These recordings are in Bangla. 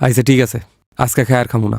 আচ্ছা ঠিক আছে। আজকে খায় আর খামু না।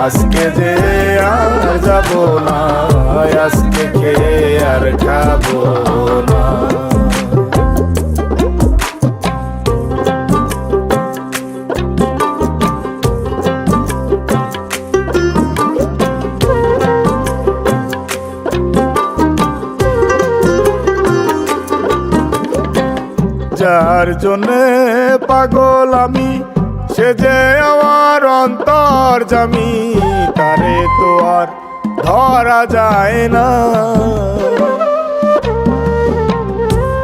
আজকে যে আর যাব না আজকে খেয়ে আর খাব না। যার জন্যে পাগল আমি সে যে আমার অন্তর জামি, তারে তো আর ধরা যায় না।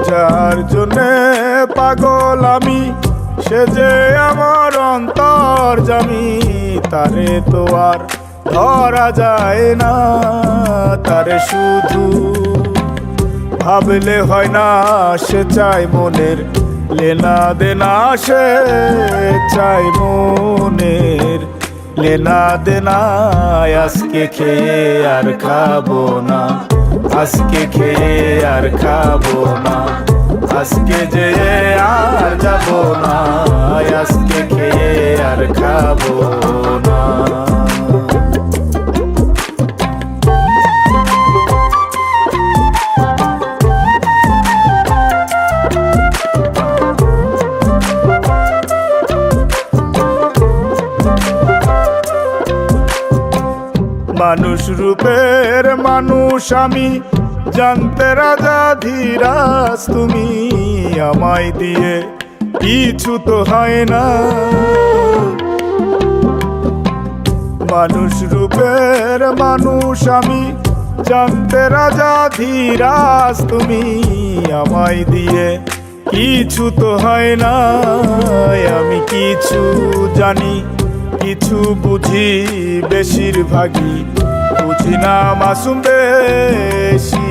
যার জন্যে পাগল আমি, সে যে আমার অন্তর জামি, তারে তো আর ধরা যায় না। তারে শুধু ভাবলে হয় না, সে চাই মনের লেনা দেনা সে চাই মনের। লেনা দেনা আজকে খেয়ে আর খাব না। আজকে খেয়ে আর খাব না। আজকে যে আর যাব না। আজকে খেয়ে আর খাব না। মানুষ রূপের মানুষ আমি। জানতে রাজা ধীরাজ, তুমি আমায় দিয়ে কিছু তো হয় না। মানুষ রূপের মানুষ আমি। জানতে রাজা ধীরাজ, তুমি আমায় দিয়ে কিছু তো হয় না। আমি কিছু জানি কিছু বুঝি বেশিরভাগই, বুঝি না মাসুম বেশিরভাগই।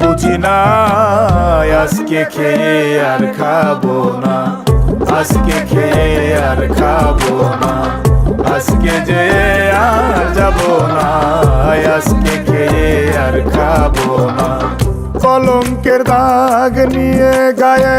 বুঝি না আজকে খেয়ে আর খাব না, আজকে খেয়ে আর খাব না, আজকে যে আর যাব না, আজকে খেয়ে আর খাব না। কলঙ্কের দাগ নিয়ে গায়ে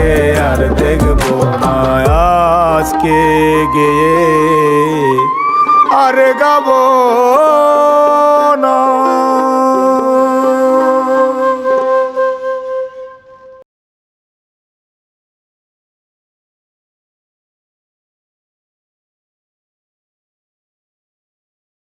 আজকে আর দেখব না আজকে গিয়ে আর গাবো